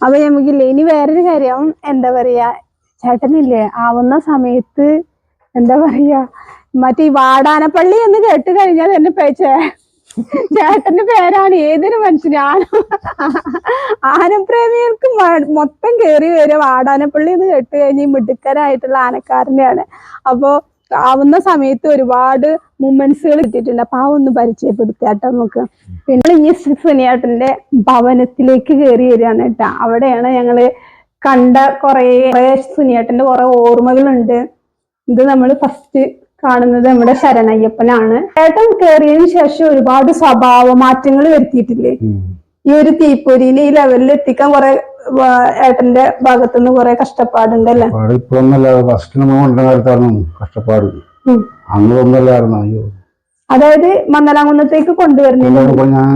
അപ്പൊ നമുക്കില്ലേ ഇനി വേറൊരു കാര്യം. എന്താ പറയാ? ചേട്ടനില്ലേ? ആവുന്ന സമയത്ത് എന്താ പറയാ? മറ്റേ വാടാനപ്പള്ളി എന്ന് കേട്ട് കഴിഞ്ഞാൽ എന്നെ പേച്ചേ ചേട്ടന്റെ പേരാണ് ഏതൊരു മനുഷ്യനാണ് ആനപ്രേമികൾക്ക് മൊത്തം കേറി വരും വാടാനപ്പള്ളി എന്ന് കേട്ട് കഴിഞ്ഞാൽ മിടുക്കരായിട്ടുള്ള ആനക്കാരനെയാണ്. അപ്പോ ആവുന്ന സമയത്ത് ഒരുപാട് മൂമെന്റ്സുകൾ കിട്ടിയിട്ടുണ്ട്. അപ്പൊ ആ ഒന്ന് പരിചയപ്പെടുത്താട്ടോ നമുക്ക്. പിന്നെ ഈ സുനിയാട്ടന്റെ ഭവനത്തിലേക്ക് കയറി വരികയാണ് കേട്ടോ. അവിടെയാണ് ഞങ്ങൾ കണ്ട കുറേ കുറേ സുനിയേട്ടന്റെ കുറെ ഓർമ്മകളുണ്ട്. ഇത് നമ്മൾ ഫസ്റ്റ് കാണുന്നത് നമ്മുടെ ശരണയ്യപ്പനാണ്. ഏട്ടൻ കയറിയതിനു ശേഷം ഒരുപാട് സ്വഭാവ മാറ്റങ്ങൾ വരുത്തിയിട്ടില്ലേ ഈ ഒരു തീപ്പൊരിയിൽ ഈ ലെവലിൽ എത്തിക്കാൻ കുറെ ഏട്ടന്റെ ഭാഗത്തുനിന്ന് കുറെ കഷ്ടപ്പാടുണ്ടല്ലേ കഷ്ടപ്പാട് ഇപ്പോഴൊന്നല്ല. ഫസ്റ്റ് നമ്മൾ കൊണ്ടുവന്ന കാലത്തായിരുന്നു കഷ്ടപ്പാട്. ഉം. അന്ന് ഒന്നല്ലായിരുന്നു അയ്യോ. അതായത് ഞാൻ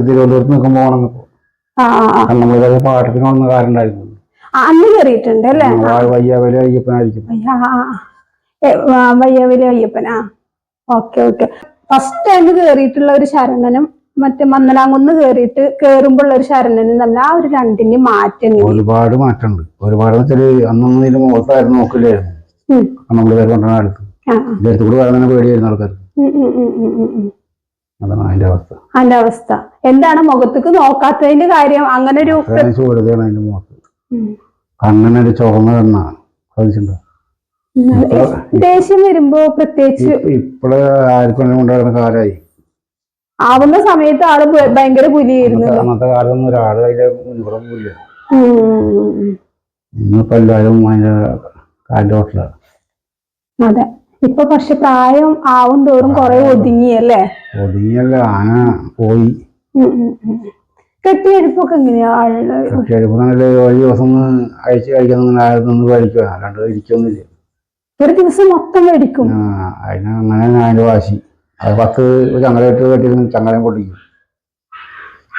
തിരുവനന്തപുരത്ത് പാട്ടത്തിന് വന്ന ഉണ്ടായിരുന്നു ആ, അന്ന് കയറിയിട്ടുണ്ട് അല്ലേ? വയ്യ വലിയ അയ്യപ്പനായിരിക്കും. ആ, ആ, ആ. ഏ, ആ, വയ്യാവലി അയ്യപ്പനാ? Okay okay. ഫസ്റ്റ് ടൈം കേറിയിട്ടുള്ള ഒരു ശരണനും മറ്റേ മന്നലാങ്കുന്ന് കേറിയിട്ട് കേറുമ്പോൾ ഒരു ശരണനും തമ്മിൽ ആ ഒരു രണ്ടിന്റെ മാറ്റം. ഒരുപാട് മാറ്റമുണ്ട് ഒരുപാട് വെച്ചാൽ അന്നൊന്നും മുഖത്തായിരുന്നു നോക്കില്ലായിരുന്നു. നമ്മൾ പേര് കൊണ്ടുവന്ന കൂടെ വരുന്ന പേടിയായിരുന്നു ആൾക്കാർ. അതാണ് അതിന്റെ അവസ്ഥ. അതിന്റെ അവസ്ഥ. എന്താണ് മുഖത്തേക്ക് നോക്കാത്തതിന്റെ കാര്യം? അങ്ങനെ ഒരു അത്രയും അതിന്റെ മുഖത്ത്. കണ്ണിനൊരു ചുവന്ന കണ്ണാണ് ശ്രദ്ധിച്ചിട്ടുണ്ടോ? ദേഷ്യം വരുമ്പോ പ്രത്യേകിച്ച് ഇപ്പോഴേ ആർക്കും കൊണ്ടുവരുന്ന കാലമായി ആവുന്ന സമയത്ത് ആൾ ഭയങ്കര പുലിയായിരുന്നു. അന്നത്തെ കാലത്തൊന്നും ഒരാൾ അതിന്റെ മുൻപുറം പോയില്ല ഉം. ഇന്നിപ്പോ എല്ലാവരും അതിന്റെ കാലിന്റെ അതെ. ഇപ്പൊ പക്ഷെ പ്രായം ആവും തോറും കൊറേ ഒതുങ്ങിയല്ലേ ഒതുങ്ങിയല്ല ആന പോയി. കെട്ടിയെടുപ്പൊക്കെ എങ്ങനെയാ? നല്ല ഒരു ദിവസം ഒന്ന് അയച്ച് കഴിക്കുന്ന ആയിരുന്നു കഴിക്കുക അല്ലാണ്ട് ഇരിക്കൊന്നുമില്ല. ഒരു ദിവസം മൊത്തം മേടിക്കും അതിന് അങ്ങനെ അതിന്റെ വാശി. അത് പത്ത് ചങ്ങലയിട്ട് കെട്ടിരുന്ന് ചങ്ങലയും പൊട്ടിക്കും.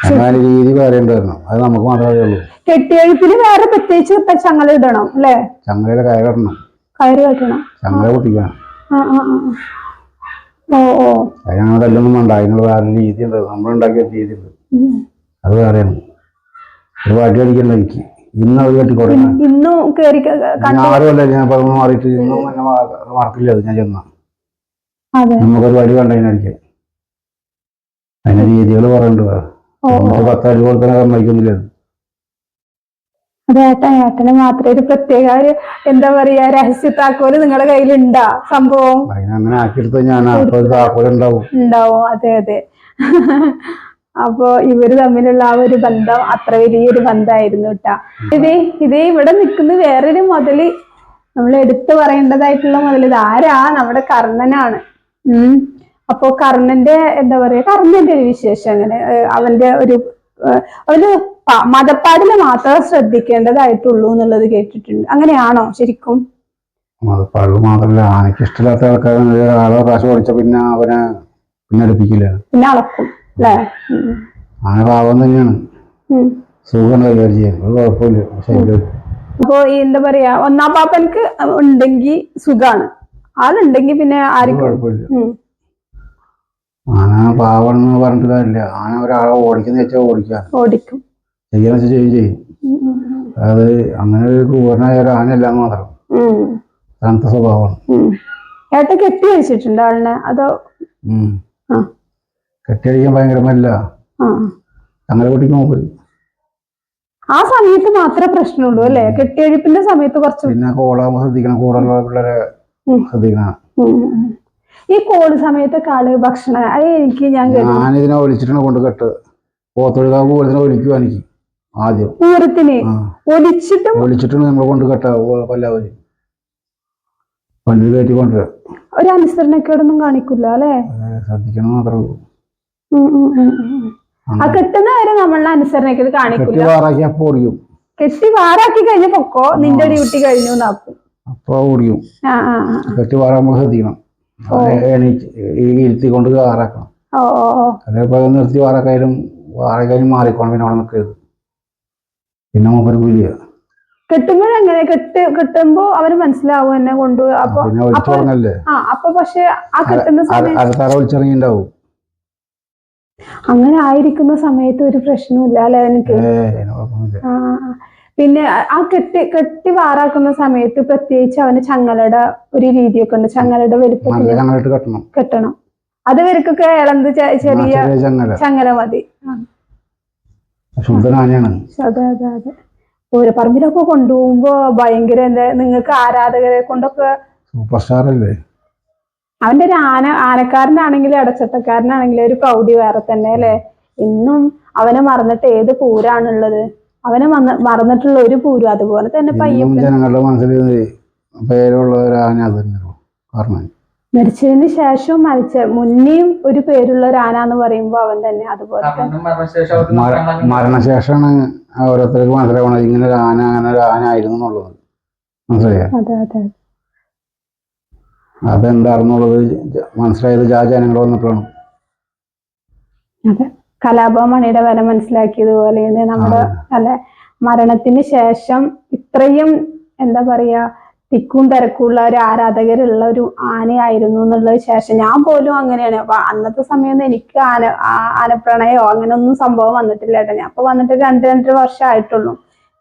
അങ്ങനെ രീതി വേറെ ഉണ്ടായിരുന്നു അത് നമുക്ക് മാത്രമേ ഉള്ളൂ. കെട്ടിയെഴുപ്പിന് വേറെ പ്രത്യേകിച്ച് ചങ്ങല ഇടണം അല്ലേ? ചങ്ങലയുടെ കയറിടണം കയറ് കെട്ടണം. ചങ്ങല പൊട്ടിക്കണം. ഓ ഓ. അതിനങ്ങനെ തല്ലൊന്നും വേണ്ട. അതിനുള്ള വേറെ രീതി ഉണ്ട്. നമ്മളുണ്ടാക്കിയ രീതി ഉണ്ട്. അത് വേറെയാണ്. ഒരു പാട്ടി അടിക്കണ്ട എനിക്ക്. ഇന്ന് അത് കെട്ടിക്കൊടുക്കണം. ഇന്നും കേറി ക- ക- ഞാൻ പറഞ്ഞു മാറിയിട്ട് ഇന്നും മാർക്കില്ല. അത് ഞാൻ ചെന്ന. അതെ നമുക്കൊരു വഴി വേണ്ട അതിന് രീതികൾ ഓ. നമുക്ക് പത്ത് അടി കൊടുക്കാൻ സമ്മതിക്കുന്നില്ല അതെ. ഏട്ടാ ഏട്ടന് മാത്രമേ ഒരു പ്രത്യേക ഒരു എന്താ പറയാ രഹസ്യ താക്കോൽ നിങ്ങളുടെ കയ്യിലുണ്ടാ സംഭവം? അതിനങ്ങനെ ആക്കിയെടുത്ത ഞാൻ അപ്പൊ ഒരു താക്കോലുണ്ടാവും ഉണ്ടാവും. അതെ അതെ. അപ്പോ ഇവർ തമ്മിലുള്ള ആ ഒരു ബന്ധം അത്ര വലിയൊരു ബന്ധമായിരുന്നു കേട്ടാ ഇതേ ഇതേ ഇവിടെ നിൽക്കുന്ന വേറൊരു മുതൽ നമ്മൾ എടുത്തു പറയേണ്ടതായിട്ടുള്ള മുതൽ ഇത് ആരാ? നമ്മുടെ കർണനാണ്. അപ്പോ കർണന്റെ എന്താ പറയാ കർണന്റെ ഒരു വിശേഷം അങ്ങനെ അവന്റെ ഒരു ഒരു മതപ്പാടിൽ മാത്രം ശ്രദ്ധിക്കേണ്ടതായിട്ടുള്ളൂ എന്നുള്ളത് കേട്ടിട്ടുണ്ട്. അങ്ങനെയാണോ ശരിക്കും? പള്ളു മാത്രമല്ല ആനയ്ക്ക് ഇഷ്ടമില്ലാത്ത ആൾക്കാർ ആളെ കാശ് പഠിച്ച പിന്നെ അവനെ പിന്നെ അടുപ്പിക്കില്ല. പിന്നെ അളക്കും അല്ലേ. ആന പാവം തന്നെയാണ്. സുഖം കൈകാര്യം ഒരു കുഴപ്പമില്ല. പക്ഷെ അതിന്റെ എന്താ പറയാ ഒന്നാം പാപ്പനക്ക് ഉണ്ടെങ്കിൽ സുഖാണ്. ആളുണ്ടെങ്കിൽ പിന്നെ ആർക്കും ആന പാവണെന്ന് പറഞ്ഞിട്ട് കാര്യമില്ല. ആന ഒരാളെ ഓടിക്കുന്ന വെച്ചാൽ ഓടിക്കുക ഓടിക്കും. ചെയ്യാന്ന് വെച്ചാൽ ചെയ്യും ചെയ്യും. അത് അങ്ങനെ ഒരു ക്രൂരനായ ഒരു ആനയല്ല മാത്രം. തണുത്ത സ്വഭാവമാണ്. ഏട്ട കെട്ടി വെച്ചിട്ടുണ്ട് ആളിനെ? അതോ? കെട്ടിയടിക്കാൻ ഭയങ്കരമല്ല അങ്ങനെ പൊട്ടിക്കുമ്പോൾ പോയി ആ സമയത്ത് മാത്രമേ പ്രശ്നമുള്ളൂ അല്ലേ? കെട്ടിയഴിപ്പിന്റെ സമയത്ത് കുറച്ച് പിന്നെ കോളാകുമ്പോ ശ്രദ്ധിക്കണം. കൂടെ പിള്ളേരെ. ശ്രദ്ധിക്കണം. ഈ കോൾ സമയത്തൊക്കെ ആൾ ഭക്ഷണം അത് എനിക്ക് ഞാൻ ഞാനിതിനെ ഒലിച്ചിട്ടാണ് കൊണ്ട് കെട്ട്. പോത്തൊഴുകാവ് പോലത്തിനെ ഒലിക്കുക എനിക്ക് ആദ്യം. പൂരത്തിന് ഒലിച്ചിട്ടും ഒലിച്ചിട്ടാണ് നമ്മൾ കൊണ്ട് കെട്ട പല്ലാവര് വണ്ടി കയറ്റി കൊണ്ടുവരാം ഒരു അനുസരണക്കേടൊന്നും കാണിക്കില്ല അല്ലേ? ശ്രദ്ധിക്കണം മാത്രമേ ഉള്ളൂ. ആ കെട്ടുന്ന വരെ നമ്മളെ അനുസരണക്കേട് കാണിക്കില്ല കെട്ടി വാറാക്കി കഴിഞ്ഞ പൊക്കോ? നിന്റെ ഡ്യൂട്ടി കഴിഞ്ഞു എന്നാക്കും. അപ്പോൾ ഓടിക്കും കെട്ടി വാറാൻ നമ്മൾ ശ്രദ്ധിക്കണം. എണീച്ച് ഇരുത്തി കൊണ്ട് വാറാക്കണം. അതേപോലെ നിർത്തി വാറക്കായാലും വാറക്കായാലും മാറിക്കോണം പിന്നെ അവിടെ നിൽക്കരുത്. പിന്നെ മൂപ്പര് പുലിയ കെട്ടുമ്പോഴെങ്ങനെ? കെട്ട് കെട്ടുമ്പോ അവർ മനസ്സിലാവും എന്നെ കൊണ്ടു. അപ്പൊ ആ അപ്പൊ പക്ഷെ ആ കെട്ടുന്ന സമയത്ത് അരത്തറ ഒളിച്ചിറങ്ങിണ്ടാവും അങ്ങനെ ആയിരിക്കുന്ന സമയത്ത് ഒരു പ്രശ്നമില്ല അല്ലെ എനിക്ക് ആ. പിന്നെ ആ- കെട്ടി കെട്ടി വാറാക്കുന്ന സമയത്ത് പ്രത്യേകിച്ച് അവന് ചങ്ങലയുടെ ഒരു രീതിയൊക്കെ ഉണ്ട്. ചങ്ങലയുടെ വലുപ്പം കെട്ടണം. കെട്ടണം. അത് ഇവർക്കൊക്കെ ഇളന്ത് ചെറിയ ചങ്ങല. മതി. അതെ അതെ അതെ. പൂരപ്പറമ്പിലൊക്കെ കൊണ്ടുപോകുമ്പോ ഭയങ്കര എന്താ നിങ്ങൾക്ക് ആരാധകരെ കൊണ്ടൊക്കെ സൂപ്പർ സ്റ്റാർ അല്ലേ? അവന്റെ ഒരു ആന ആനക്കാരനാണെങ്കിലും അടച്ചട്ടക്കാരനാണെങ്കിലും ഒരു പ്രൗഢി വേറെ തന്നെ അല്ലേ? ഇന്നും അവനെ മറന്നിട്ട് ഏത് പൂരാണുള്ളത്? അവനെ വന്ന മറന്നിട്ടുള്ള ഒരു പൂരം അതുപോലെ തന്നെ പയ്യപ്പൻ ജനങ്ങളുടെ മനസ്സിൽ പേരുള്ള ഒരു ആന അത് കാരണം മരിച്ചതിന് ശേഷവും മരിച്ച മുന്നേയും ഒരു പേരുള്ള ഒരു ആന എന്ന് പറയുമ്പോ അവൻ തന്നെ അതുപോലെ മരണശേഷമാണ് ഓരോരുത്തർക്ക് മനസ്സിലാവണത് ഇങ്ങനെ ഒരു ആന അങ്ങനെ ഒരു ആന ആയിരുന്നു എന്നുള്ളത്. മനസ്സിലായോ? അതെ അതെ അതെന്താണെന്നുള്ളത് മനസ്സിലായത് ജാ ജനങ്ങൾ വന്നിട്ടാണ് അതെ. കലാഭവമണിയുടെ വില മനസ്സിലാക്കിയതുപോലെ തന്നെ നമ്മുടെ അല്ലെ മരണത്തിന് ശേഷം ഇത്രയും എന്താ പറയാ തിക്കും തിരക്കുള്ള ഒരു ആരാധകരുള്ള ഒരു ആനയായിരുന്നു എന്നുള്ളത് ശേഷം ഞാൻ പോലും അങ്ങനെയാണ്. അപ്പൊ അന്നത്തെ സമയം എനിക്ക് ആന ആ- ആനപ്രണയോ അങ്ങനെ ഒന്നും സംഭവം വന്നിട്ടില്ല ഏട്ടാ ഞാൻ അപ്പൊ വന്നിട്ട് രണ്ട് രണ്ടര വർഷം ആയിട്ടുള്ളൂ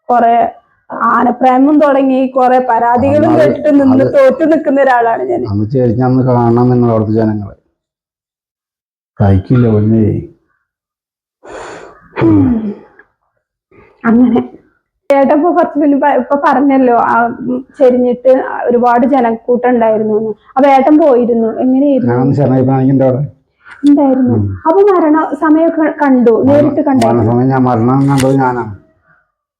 കുറെ ആനപ്രേമം തുടങ്ങി കുറെ പരാതികളും കേട്ടിട്ട് നിന്ന് തോറ്റു നിൽക്കുന്ന ഒരാളാണ് ഞാൻ. അന്ന് കാണണം അവിടുത്തെ ജനങ്ങളെ. കഴിക്കില്ല പൊന്നേ അങ്ങനെ. ചേട്ടൻ ഇപ്പൊ കുറച്ച് മുന്നേ ഇപ്പൊ പറഞ്ഞല്ലോ ആ ചെരിഞ്ഞിട്ട് ഒരുപാട് ജനക്കൂട്ടം ഉണ്ടായിരുന്നു. അപ്പൊ ഏട്ടൻ പോയിരുന്നു. എങ്ങനെയായിരുന്നു? ഉണ്ടായിരുന്നു. അപ്പൊ മരണ സമയമൊക്കെ കണ്ടു? നേരിട്ട് കണ്ടു? ഞാൻ മരണം കണ്ടത് ഞാനാണ്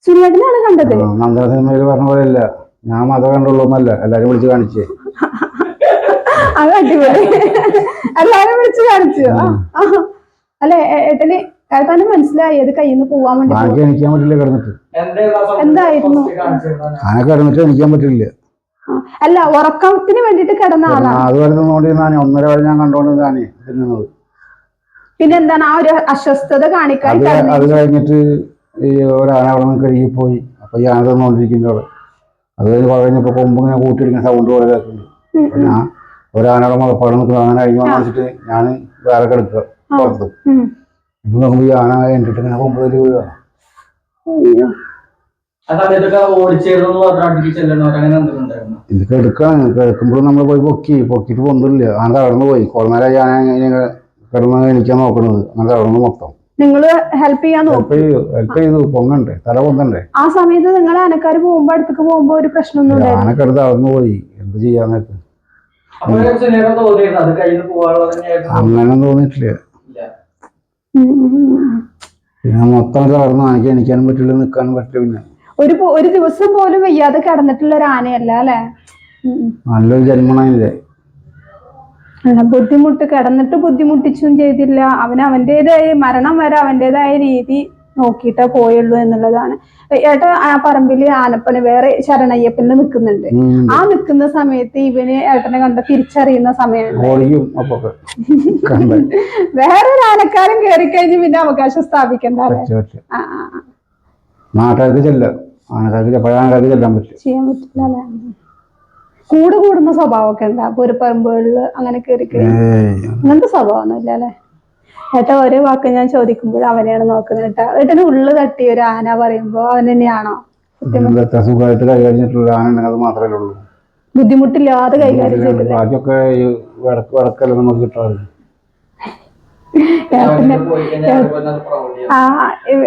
സുരേട്ടനാണ് കണ്ടത്? നന്ദന സിനിമയിൽ പറഞ്ഞ പോലെ അല്ല. ഞാൻ മാത്രമേ കണ്ടുള്ളൂ എന്നല്ല. എല്ലാരും വിളിച്ചു കാണിച്ചേ. അത് അടിപൊളി. എല്ലാരും വിളിച്ചു കാണിച്ചു. അല്ലെ ഏട്ടന് ഏട്ടന് മനസ്സിലായി. അത് കയ്യിൽ നിന്ന് പോവാൻ വേണ്ടി ആനക്ക് എണിക്കാൻ പറ്റില്ല കിടന്നിട്ട്. എന്തായിരുന്നു? ആന കിടന്നിട്ട് എണിക്കാൻ പറ്റില്ല. അല്ല ഉറക്കത്തിന് വേണ്ടിട്ട് കിടന്ന ആളാണ് നിന്നുകൊണ്ടിരുന്നാണ് ഒന്നര വരെ ഞാൻ കണ്ടുകൊണ്ടിരുന്നാണ് തിന്നുന്നത് പിന്നെ എന്താണ് ആ ഒരു അസ്വസ്ഥത കാണിക്കാൻ അത് കഴിഞ്ഞിട്ട് ഈ ഒരാന അവിടെ നിന്ന് കഴുകി പോയി അപ്പൊ ഈ ആന തന്നുകൊണ്ടിരിക്കുന്ന അവിടെ. അത് കഴിഞ്ഞ് കഴിഞ്ഞപ്പോ കൊമ്പ് ഇങ്ങനെ കൂട്ടിയിടിക്കുന്ന സൗണ്ട് പോലെ കേൾക്കുന്നുണ്ട്. ഞാൻ ഒരാനയുടെ നിൽക്കുന്നു. അങ്ങനെ കഴിഞ്ഞു വന്നിട്ട് ഞാൻ വേറെ കിടക്കുക. പുറത്ത്. ഇപ്പൊ ഈ ആന കഴിഞ്ഞിട്ട് ഇങ്ങനെ കൊമ്പ് തല്ലി വീഴുക അയ്യോ. ആ സമയത്തൊക്കെ ഓടിച്ചേർന്നു പറഞ്ഞ അടുത്തേക്ക് അങ്ങനെ എന്തെങ്കിലും ഇത് കിടക്കാണ് കിടക്കുമ്പോഴും നമ്മൾ പോയി പൊക്കി. പൊക്കിട്ട് പൊന്തില്ല. അങ്ങനെ തളർന്നു പോയി. കുറെ നേരം ഞാൻ ഇങ്ങനെ കിടന്ന് നോക്കണത്. അങ്ങനെ തളർന്നു മൊത്തം. നിങ്ങൾ ഹെൽപ്പ് ചെയ്യാൻ നോക്കും. ഹെൽപ്പ് ചെയ്തു ഹെൽപ്പ് ചെയ്തു. പൊങ്ങണ്ടേ? തല പൊങ്ങണ്ടേ? ആ സമയത്ത് നിങ്ങൾ ആനക്കാര് പോകുമ്പോ അടുത്തേക്ക് പോകുമ്പോ ഒരു പ്രശ്നമൊന്നും ആനക്കടുത്ത് അളന്നു പോയി. എന്ത് ചെയ്യാന്നൊക്കെ അങ്ങനെ സിനിമ പിന്നെ മൊത്തം തളർന്നു എനിക്ക് എണിക്കാനും പറ്റില്ല നിൽക്കാനും പറ്റില്ല പിന്നെ. ഒരു ഒരു ദിവസം പോലും വയ്യാതെ കിടന്നിട്ടുള്ള ഒരു ആനയല്ല അല്ലെ? നല്ലൊരു ജന്മണയില്ലേ ബുദ്ധിമുട്ട് കിടന്നിട്ട് ബുദ്ധിമുട്ടിച്ചും ചെയ്തില്ല. അവൻ അവന്റെതായ മരണം വരെ അവന്റെതായ രീതി നോക്കിയിട്ടേ പോയുള്ളൂ എന്നുള്ളതാണ്. ഏട്ടാ ആ പറമ്പിൽ ആനപ്പന് വേറെ ശരണയ്യപ്പന് നിൽക്കുന്നുണ്ട് ആ നിൽക്കുന്ന സമയത്ത് ഇവന് ഏട്ടനെ കണ്ട തിരിച്ചറിയുന്ന സമയമാണ് വേറെ ഒരു ആനക്കാരൻ കയറി കഴിഞ്ഞ് പിന്നെ അവകാശം സ്ഥാപിക്കണ്ട. നാട്ടുകാർക്ക് ചെല്ലാം ആനക്കാർക്ക് പഴയ ആനക്കാർക്ക് ചെല്ലാൻ പറ്റും. ചെയ്യാൻ പറ്റില്ല അല്ലേ? കൂട് കൂടുന്ന സ്വഭാവമൊക്കെ ഉണ്ടാ. പൂരപ്പറമ്പുകളിൽ അങ്ങനെ കയറി കഴിഞ്ഞാൽ അങ്ങനത്തെ സ്വഭാവമൊന്നുമില്ല അല്ലേ? ഏട്ടാ ഒരേ വാക്ക് ഞാൻ ചോദിക്കുമ്പോൾ അവനെയാണ് നോക്കുന്നത് ഏട്ടാ ഏട്ടന് ഉള്ളു തട്ടി ഒരു ആന പറയുമ്പോ അവൻ തന്നെയാണോ? സുഖമായിട്ട് ആന അത് മാത്രമേ ഉള്ളൂ. ബുദ്ധിമുട്ടില്ലാതെ കൈകാര്യം ചെയ്തില്ല ബാക്കിയൊക്കെ ഈ വടക്ക് വടക്കല്ല നമുക്ക്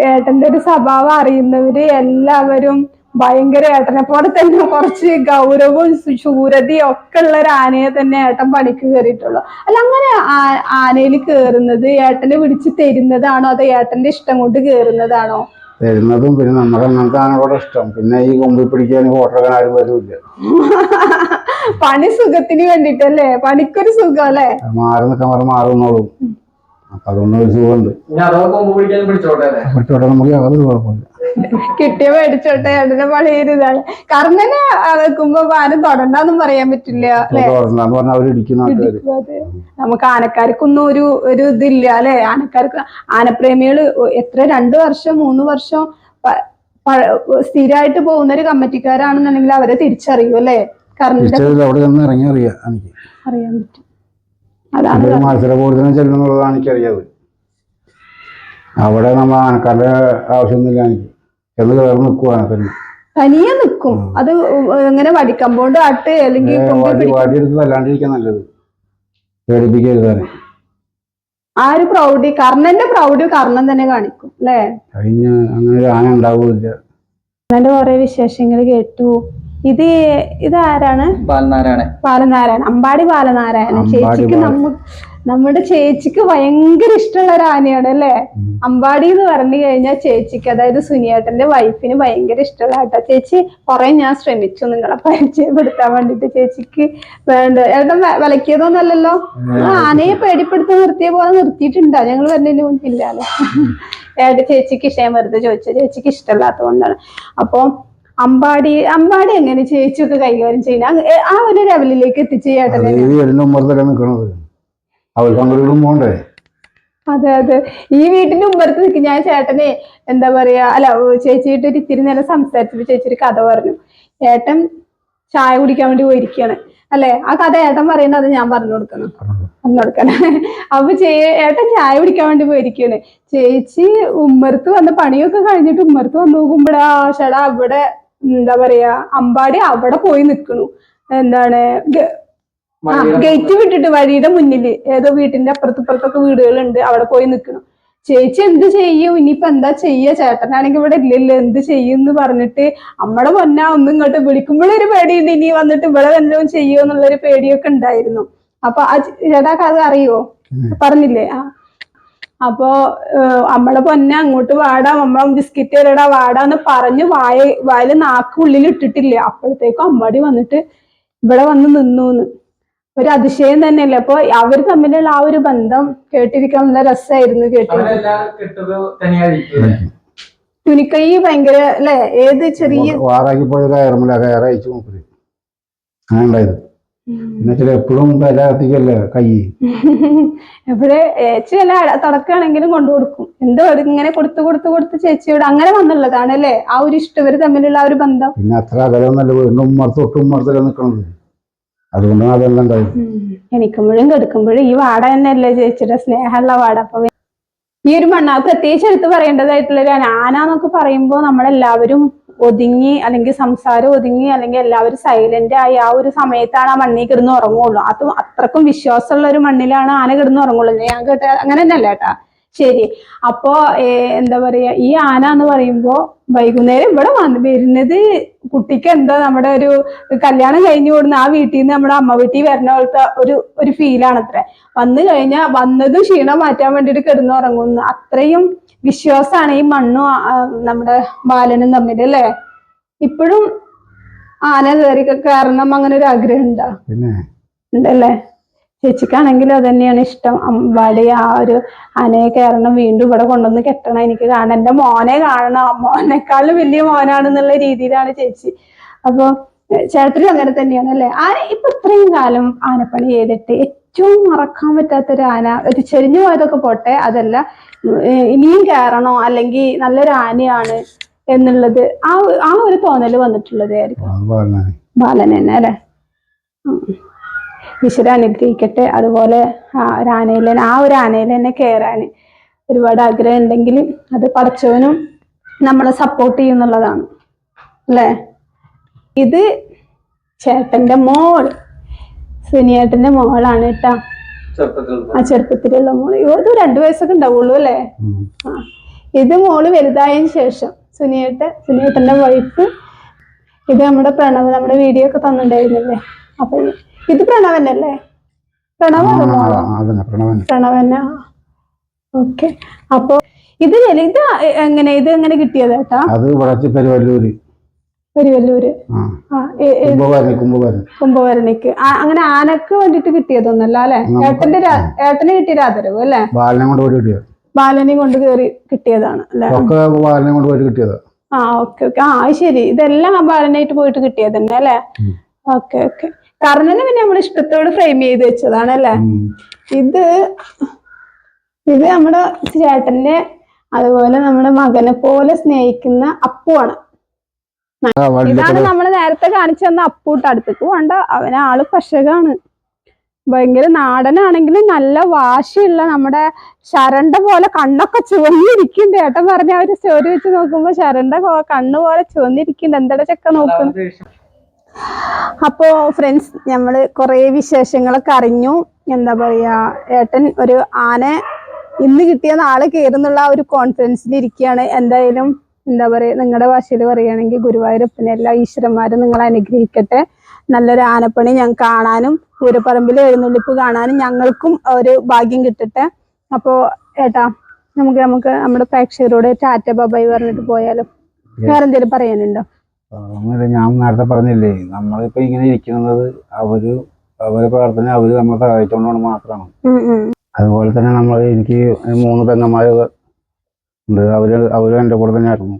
ഏട്ടന്റെ ഒരു സ്വഭാവം അറിയുന്നവര് എല്ലാവരും ഭയങ്കര ഏട്ടനെ പോലെ തന്നെ കുറച്ച് ഗൗരവവും ശൂരതയും ഒക്കെ ഉള്ള ഒരു ആനയെ തന്നെ ഏട്ടൻ പണിക്ക് കയറിയിട്ടുള്ളൂ. അല്ല അങ്ങനെ ആനയിൽ കയറുന്നത് ഏട്ടനെ പിടിച്ച് തരുന്നതാണോ? അതോ ഏട്ടന്റെ ഇഷ്ടം കൊണ്ട് കയറുന്നതാണോ? തരുന്നതും പിന്നെ നമുക്ക് അങ്ങനത്തെ ആനകളോട് ഇഷ്ടം. പിന്നെ ഈ കൊമ്പിൽ പിടിക്കാൻ ഫോട്ടോ എടുക്കാൻ ആരും വരില്ല. പണി സുഖത്തിന് വേണ്ടിട്ടല്ലേ? പണിക്കൊരു സുഖം അല്ലേ? മാറി നിൽക്കാൻ മാറുന്നോളും. അപ്പൊ അതുകൊണ്ട് ഒരു സുഖമുണ്ട്. പിടിച്ചോട്ടെ നമുക്ക് യാതൊരു കുഴപ്പമില്ല. കിട്ടിയ മേടിച്ചോട്ടെ അതിന്റെ പണി ചെയ്തതാണ് കർണനെ വെക്കുമ്പോ ആരും തൊടണ്ടെന്നും പറയാൻ പറ്റില്ല നമുക്ക് ആനക്കാർക്കൊന്നും ഒരു ഒരു ഇതില്ല അല്ലെ? ആനക്കാർക്ക് ആനപ്രേമികൾ എത്ര രണ്ടു വർഷം മൂന്ന് വർഷം സ്ഥിരമായിട്ട് പോകുന്ന ഒരു കമ്മിറ്റിക്കാരാണെന്നുണ്ടെങ്കിൽ അവരെ തിരിച്ചറിയൂ അല്ലെ? കർണന്റെ അറിയാൻ പറ്റും. അതാണ് മത്സര കൂടുതലും ചെല്ലുന്നുള്ളതാണ് എനിക്കറിയാത് അവിടെ നമ്മൾ ആനക്കാരുടെ ആവശ്യമൊന്നുമില്ല എനിക്ക്. ചെന്ന് കയറി നിൽക്കുവാണ് തന്നെ തനിയെ നിൽക്കും. അത് എങ്ങനെ വടിക്കമ്പോണ്ട് ആട്ട് അല്ലെങ്കിൽ വടിയെടുത്ത് തല്ലാണ്ടിരിക്കാൻ നല്ലത്. പേടിപ്പിക്കരുത് തന്നെ ആ ഒരു പ്രൗഢി? കർണന്റെ പ്രൗഢി കർണൻ തന്നെ കാണിക്കും അല്ലേ? കഴിഞ്ഞ അങ്ങനെ ഒരു ആന ഉണ്ടാവില്ല കർണന്റെ കുറെ വിശേഷങ്ങൾ കേട്ടു. ഇത് ഇതാരാണ്? ബാലനാരായണൻ. ബാലനാരായണൻ. അമ്പാടി ബാലനാരായണൻ. ചേച്ചിക്ക് നമ്മ നമ്മുടെ ചേച്ചിക്ക് ഭയങ്കര ഇഷ്ടമുള്ള ഒരു ആനയാണ് അല്ലേ? അമ്പാടി എന്ന് പറഞ്ഞു കഴിഞ്ഞാൽ ചേച്ചിക്ക് അതായത് സുനിയേട്ടന്റെ വൈഫിന് ഭയങ്കര ഇഷ്ടമുള്ള ആട്ടോ ചേച്ചി കുറെ ഞാൻ ശ്രമിച്ചു നിങ്ങളെ പരിചയപ്പെടുത്താൻ വേണ്ടിട്ട് ചേച്ചിക്ക് വേണ്ട. ഏട്ടൻ വിലക്കിയതോന്നല്ലോ വിലക്കിയതൊന്നല്ലല്ലോ ആനയെ പേടിപ്പെടുത്തി നിർത്തിയ പോലെ നിർത്തിയിട്ടുണ്ടോ. ഞങ്ങൾ വരുന്നതിന് മുൻപില്ലല്ലോ ഏട്ട ചേച്ചിക്ക് ഇഷ്ടം. വെറുതെ ചോദിച്ചത്. ചേച്ചിക്ക് ഇഷ്ടമല്ലാത്തത് കൊണ്ടാണ് അപ്പൊ അമ്പാടി അമ്പാടി എങ്ങനെ ചേച്ചിയൊക്കെ കൈകാര്യം ചെയ്യുന്ന? ആ ഒരു ലെവലിലേക്ക് എത്തിച്ച അത് നിൽക്കണത് അങ്ങോട്ടും അതെ അതെ. ഈ വീട്ടിന്റെ ഉമ്മറത്ത് നിൽക്കും ഞാൻ ചേട്ടനെ എന്താ പറയാ അല്ല ചേച്ചിയിട്ട് ഒരു ഇത്തിരി നേരം സംസാരിച്ചിട്ട് ചേച്ചി ഒരു കഥ പറഞ്ഞു. ഏട്ടൻ ചായ കുടിക്കാൻ വേണ്ടി പോയിരിക്കുകയാണ് അല്ലെ? ആ കഥ ഏട്ടൻ പറയുന്നത് ഞാൻ പറഞ്ഞു കൊടുക്കണം. പറഞ്ഞു കൊടുക്കണം. അപ്പൊ ചേ ഏട്ടൻ ചായ കുടിക്കാൻ വേണ്ടി പോയിരിക്കുകയാണ് ചേച്ചി ഉമ്മർത്ത് വന്ന് പണിയൊക്കെ കഴിഞ്ഞിട്ട് ഉമ്മർത്ത് വന്ന് നോക്കുമ്പോഴാ ചേടാ അവിടെ എന്താ പറയാ അമ്പാടി അവിടെ പോയി നിക്കണു. എന്താണ് ആ ഗേറ്റ് വിട്ടിട്ട് വഴിയുടെ മുന്നിൽ ഏതോ വീട്ടിന്റെ അപ്പുറത്തിപ്പുറത്തൊക്കെ വീടുകളുണ്ട് അവിടെ പോയി നിൽക്കണം ചേച്ചി എന്ത് ചെയ്യും? ഇനിയിപ്പോ എന്താ ചെയ്യ? ചേട്ടനാണെങ്കിൽ ഇവിടെ ഇല്ലല്ലോ എന്ത് ചെയ്യും എന്ന് പറഞ്ഞിട്ട് അമ്മടെ പൊന്ന ഒന്നും ഇങ്ങോട്ട് വിളിക്കുമ്പോഴൊരു പേടിയുണ്ട്. ഇനി വന്നിട്ട് ഇവിടെ വല്ലതും ചെയ്യോ എന്നുള്ളൊരു പേടിയൊക്കെ ഉണ്ടായിരുന്നു. അപ്പൊ ആ ചേട്ടാ കഥ അത് അറിയോ പറഞ്ഞില്ലേ? ആ. അപ്പോ നമ്മളെ പൊന്നെ അങ്ങോട്ട് വാടാ അമ്മ ബിസ്ക്കറ്റ് തരടാ വാടാന്ന് പറഞ്ഞ് വായ വായ നാക്ക് ഉള്ളിൽ ഇട്ടിട്ടില്ല? അപ്പോഴത്തേക്കും അമ്മടി വന്നിട്ട് ഇവിടെ വന്ന് നിന്നൂന്ന്. ഒരു അതിശയം തന്നെയല്ലേ? അപ്പൊ അവർ തമ്മിലുള്ള ആ ഒരു ബന്ധം കേട്ടിരിക്കാൻ നല്ല രസമായിരുന്നു കേട്ടിരിക്കുന്നത് തുണിക്കൈ ഭയങ്കര അല്ലെ? ഏത് ചെറിയ വാറാക്കി പോയ കയറുമില്ല കയറ് അയച്ചു നോക്കൽ അങ്ങനെ ഉണ്ടായത്. ചില എപ്പോഴും വില കൈ? എവിടെ ചേച്ചി വല്ല തുടക്കുകയാണെങ്കിലും കൊണ്ടു കൊടുക്കും. എന്തോ ഇങ്ങനെ കൊടുത്ത് കൊടുത്ത് കൊടുത്ത് ചേച്ചിയോട് അങ്ങനെ വന്നുള്ളതാണ് അല്ലേ? ആ ഒരു ഇഷ്ടം ഇവർ തമ്മിലുള്ള ആ ഒരു ബന്ധം. പിന്നെ അത്ര അകലമൊന്നല്ല വീണ്ടും ഉമ്മർത്ത് തൊട്ട് നിക്കണത്? നിൽക്കണത് അതുകൊണ്ടാണ് അതെല്ലാം ഉണ്ടായത്. എനിക്കുമ്പോഴും കെടുക്കുമ്പോഴും ഈ വാട തന്നെയല്ലേ ചേച്ചിയുടെ സ്നേഹമുള്ള വാട. അപ്പൊ ഈ ഒരു മണ്ണ പ്രത്യേകിച്ച് എടുത്ത് പറയേണ്ടതായിട്ടുള്ള ഒരു ആന എന്നൊക്കെ പറയുമ്പോൾ നമ്മളെല്ലാവരും ഒതുങ്ങി അല്ലെങ്കിൽ സംസാരം ഒതുങ്ങി അല്ലെങ്കിൽ എല്ലാവരും സൈലന്റ് ആയി ആ ഒരു സമയത്താണ് ആ മണ്ണിൽ കിടന്ന് ഉറങ്ങുള്ളൂ. അത് അത്രക്കും വിശ്വാസമുള്ള ഒരു മണ്ണിലാണ് ആന കിടന്ന് ഉറങ്ങുള്ളൂ. ഞാൻ കേട്ട അങ്ങനെ തന്നെയല്ല കേട്ടാ. ശരി. അപ്പോ എന്താ പറയാ ഈ ആന എന്ന് പറയുമ്പോ വൈകുന്നേരം ഇവിടെ വന്ന് വരുന്നത് കുട്ടിക്ക് എന്താ നമ്മുടെ ഒരു കല്യാണം കഴിഞ്ഞു കൊടുന്ന ആ വീട്ടിൽ നിന്ന് നമ്മുടെ അമ്മ വീട്ടിൽ വരുന്ന പോലത്തെ ഒരു ഒരു ഫീലാണ് അത്ര വന്നു കഴിഞ്ഞാൽ വന്നതും ക്ഷീണം മാറ്റാൻ വേണ്ടിയിട്ട് കിടന്നുറങ്ങുന്നു അത്രയും വിശ്വാസമാണ് ഈ മണ്ണും നമ്മുടെ ബാലനും തമ്മിൽ അല്ലേ? ഇപ്പോഴും ആന കയറി കയറണം അങ്ങനെ ഒരു ആഗ്രഹം ഉണ്ടാ? ഉണ്ടല്ലേ? ചേച്ചിക്കാണെങ്കിലും അത് തന്നെയാണ് ഇഷ്ടം. അമ്പാടി ആ ഒരു ആനയെ കയറണം വീണ്ടും ഇവിടെ കൊണ്ടുവന്ന് കെട്ടണം. എനിക്ക് കാണണം. എന്റെ മോനെ കാണണം. മോനെക്കാളും വലിയ മോനാണെന്നുള്ള രീതിയിലാണ് ചേച്ചി. അപ്പൊ ഏഹ് ചേട്ടനും അങ്ങനെ തന്നെയാണ് അല്ലേ? ആന ഇപ്പൊ ഇത്രയും കാലം ആനപ്പണി ചെയ്തിട്ട് ഏറ്റവും മറക്കാൻ പറ്റാത്ത ഒരു ആന ഒരു ചെരിഞ്ഞു പോയതൊക്കെ പോട്ടെ അതല്ല ഇനിയും കയറണോ അല്ലെങ്കിൽ നല്ലൊരു ആനയാണ് എന്നുള്ളത് ആ ആ ഒരു തോന്നൽ വന്നിട്ടുള്ളത് ബാലൻ തന്നെ അല്ലെ? ഈശ്വര അനുഗ്രഹിക്കട്ടെ. അതുപോലെ ആ ഒരു ആനയിൽ തന്നെ- ആ ഒരു ആനയിൽ തന്നെ കയറാൻ ഒരുപാട് ആഗ്രഹം ഉണ്ടെങ്കിൽ അത് പടച്ചവനും നമ്മളെ സപ്പോർട്ട് ചെയ്യുന്നുള്ളതാണ് അല്ലേ? ഇത് ചേട്ടന്റെ മോൾ സുനിയേട്ടന്റെ മോളാണ് കേട്ടാ ആ ചെറുപ്പത്തിലുള്ള മോൾ. ഇത് രണ്ടു വയസ്സൊക്കെ ഉണ്ടാവുള്ളൂ അല്ലേ? ആ. ഇത് മോൾ വലുതായതിനു ശേഷം സുനിയേട്ട സുനിയേട്ടന്റെ വൈഫ് ഇത് നമ്മുടെ പ്രണവ് നമ്മുടെ വീഡിയോ ഒക്കെ തന്നിട്ടുണ്ടായിരുന്നില്ലേ? അപ്പൊ ഇത് പ്രണവനല്ലേ പ്രണവൻ പ്രണവന ഓക്കെ അപ്പൊ ഇത് ഇത് എങ്ങനെ ഇത് എങ്ങനെ കിട്ടിയത് കേട്ടാ അത് വിളച്ച് പെരുവല്ലൂര്. കുംഭവരണിക്ക്. അങ്ങനെ ആനക്ക് വേണ്ടിട്ട് കിട്ടിയതൊന്നല്ല അല്ലെ? ഏട്ടന്റെ ഏട്ടന് കിട്ടിയ ആദരവ് അല്ലെ? ബാലനെ കൊണ്ട് പോയി കിട്ടിയത് ബാലനെ കൊണ്ട് കയറി കിട്ടിയതാണ് ബാലനെ കൊണ്ട് പോയിട്ട് കിട്ടിയത്. ആ ഓക്കെ ഓക്കെ. ആ ശരി. ഇതെല്ലാം ആ ബാലനായിട്ട് പോയിട്ട് കിട്ടിയത് തന്നെ അല്ലെ. Okay okay. കർണനെ പിന്നെ നമ്മൾ ഇഷ്ടത്തോട് ഫ്രെയിം ചെയ്ത് വെച്ചതാണ് അല്ലെ? ഇത് ഇത് നമ്മുടെ ചേട്ടന്റെ അതുപോലെ നമ്മുടെ മകനെ പോലെ സ്നേഹിക്കുന്ന അപ്പുവാണ്. ഇതാണ് നമ്മൾ നേരത്തെ കാണിച്ചു തന്ന അപ്പൂട്ട് അടുത്തേക്ക് വേണ്ട അവന് ആൾ പശകാണ് ഭയങ്കര നാടനാണെങ്കിലും നല്ല വാശിയുള്ള നമ്മുടെ ശരണ്ട പോലെ കണ്ണൊക്കെ ചുവന്നിരിക്കുന്നുണ്ട്. ഏട്ടൻ പറഞ്ഞ അവർ ഒരു സ്റ്റോറി വെച്ച് നോക്കുമ്പോ ശരണ്ട കണ്ണു കണ്ണ് പോലെ ചുവന്നിരിക്കുന്നുണ്ട്. എന്താ ചെക്ക നോക്കുന്നു അപ്പോ ഫ്രണ്ട്സ് നമ്മൾ കുറേ വിശേഷങ്ങളൊക്കെ അറിഞ്ഞു. എന്താ പറയാ ഏട്ടൻ ഒരു ആന ഇന്ന് കിട്ടിയ നാളെ കയറുന്നുള്ള ഒരു കോൺഫിഡൻസിൽ ഇരിക്കുകയാണ്. എന്തായാലും എന്താ പറയാ നിങ്ങളുടെ ഭാഷയിൽ പറയുകയാണെങ്കിൽ ഗുരുവായൂരപ്പനെ എല്ലാ ഈശ്വരന്മാരും നിങ്ങൾ അനുഗ്രഹിക്കട്ടെ. നല്ലൊരു ആനപ്പണി ഞാൻ കാണാനും പൂരപ്പറമ്പിൽ എഴുന്നള്ളിപ്പ് കാണാനും ഞങ്ങൾക്കും ഒരു ഭാഗ്യം കിട്ടട്ടെ. അപ്പോ ഏട്ടാ നമുക്ക് നമുക്ക് നമ്മുടെ പ്രേക്ഷകരോട് ടാറ്റ ബബായി പറഞ്ഞിട്ട് പോയാലും? വേറെ എന്തെങ്കിലും പറയാനുണ്ടോ? ഞാൻ നേരത്തെ പറഞ്ഞില്ലേ നമ്മളിപ്പോ ഇങ്ങനെ ഇരിക്കുന്നത് അവർ അവരെ പ്രാർത്ഥന അവർ നമ്മളെ സഹായിച്ചോണ്ടാണ് മാത്രമാണ്. അതുപോലെ തന്നെ നമ്മൾ എനിക്ക് മൂന്ന് പെങ്ങന്മാര് അവർ അവരും എന്റെ കൂടെ തന്നെ ആയിരുന്നു.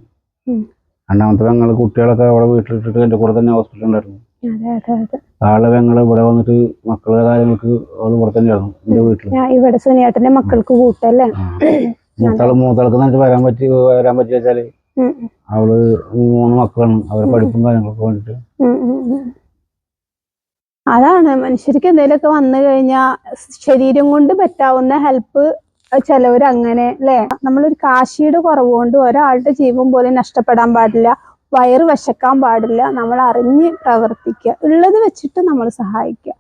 രണ്ടാമത്തെ പെങ്ങൾ കുട്ടികളൊക്കെ അവിടെ വീട്ടിലിട്ടിട്ട് എന്റെ കൂടെ തന്നെ ഹോസ്പിറ്റലിൽ ഉണ്ടായിരുന്നു. ആളെ പെങ്ങൾ ഇവിടെ വന്നിട്ട് മക്കളുടെ കാര്യങ്ങൾക്ക് അവൾ ഇവിടെ തന്നെ ആയിരുന്നു എന്റെ വീട്ടിൽ ഇവിടെ സുനിയേട്ടന്റെ മക്കൾക്ക് കൂട്ടല്ലേ? മൂത്താൾ മൂത്താൾക്ക് എന്നിട്ട് വരാൻ പറ്റി വരാൻ പറ്റി വെച്ചാൽ അവൾ മൂന്ന് മക്കളാണ്. അവരെ പഠിപ്പും കാര്യങ്ങളൊക്കെ വേണ്ടിട്ട്. അതാണ്. മനുഷ്യർക്ക് എന്തെങ്കിലുമൊക്കെ വന്നു കഴിഞ്ഞാൽ ശരീരം കൊണ്ട് പറ്റാവുന്ന ഹെൽപ്പ് ചിലവർ അങ്ങനെ അല്ലേ? നമ്മളൊരു കാശിയുടെ കുറവ് കൊണ്ട് ഒരാളുടെ ജീവൻ പോലും നഷ്ടപ്പെടാൻ പാടില്ല വയറ് വശക്കാൻ പാടില്ല. നമ്മൾ അറിഞ്ഞ് പ്രവർത്തിക്കുക. ഉള്ളത് വെച്ചിട്ട് നമ്മൾ സഹായിക്കുക.